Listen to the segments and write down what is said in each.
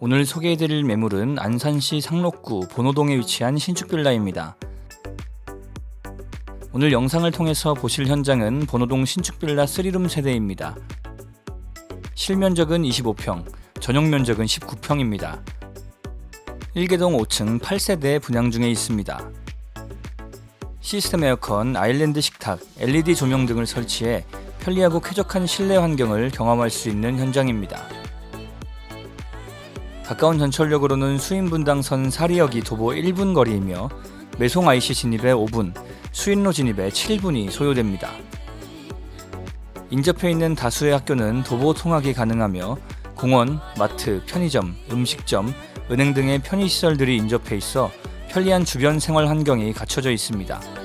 오늘 소개해드릴 매물은 안산시 상록구 본호동에 위치한 신축 빌라입니다. 오늘 영상을 통해서 보실 현장은 본호동 신축 빌라 3룸 세대입니다. 실면적은 25평, 전용 면적은 19평입니다. 1개동 5층 8세대 분양 중에 있습니다. 시스템 에어컨, 아일랜드 식탁, LED 조명 등을 설치해 편리하고 쾌적한 실내 환경을 경험할 수 있는 현장입니다. 가까운 전철역으로는 수인분당선 사리역이 도보 1분 거리이며 매송 IC 진입에 5분, 수인로 진입에 7분이 소요됩니다. 인접해 있는 다수의 학교는 도보 통학이 가능하며 공원, 마트, 편의점, 음식점, 은행 등의 편의시설들이 인접해 있어 편리한 주변 생활 환경이 갖춰져 있습니다.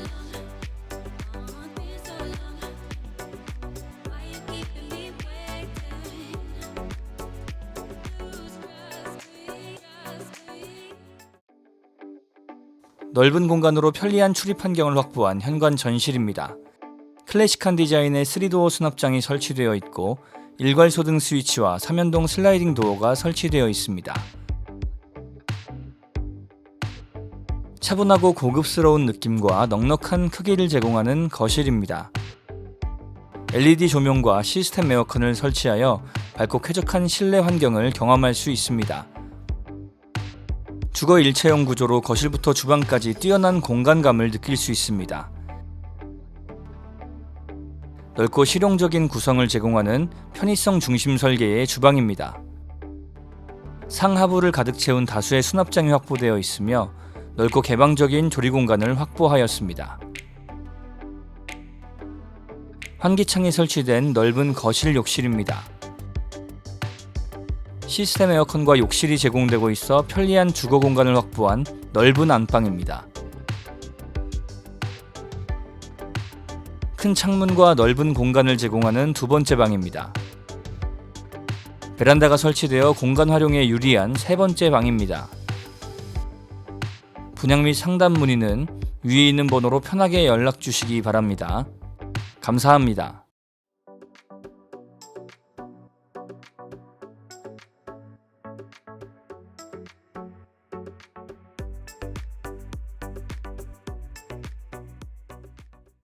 넓은 공간으로 편리한 출입 환경을 확보한 현관 전실입니다. 클래식한 디자인의 3도어 수납장이 설치되어 있고 일괄 소등 스위치와 3연동 슬라이딩 도어가 설치되어 있습니다. 차분하고 고급스러운 느낌과 넉넉한 크기를 제공하는 거실입니다. LED 조명과 시스템 에어컨을 설치하여 밝고 쾌적한 실내 환경을 경험할 수 있습니다. 주거 일체형 구조로 거실부터 주방까지 뛰어난 공간감을 느낄 수 있습니다. 넓고 실용적인 구성을 제공하는 편의성 중심 설계의 주방입니다. 상하부를 가득 채운 다수의 수납장이 확보되어 있으며 넓고 개방적인 조리 공간을 확보하였습니다. 환기창이 설치된 넓은 거실 욕실입니다. 시스템 에어컨과 욕실이 제공되고 있어 편리한 주거 공간을 확보한 넓은 안방입니다. 큰 창문과 넓은 공간을 제공하는 두 번째 방입니다. 베란다가 설치되어 공간 활용에 유리한 세 번째 방입니다. 분양 및 상담 문의는 위에 있는 번호로 편하게 연락 주시기 바랍니다. 감사합니다.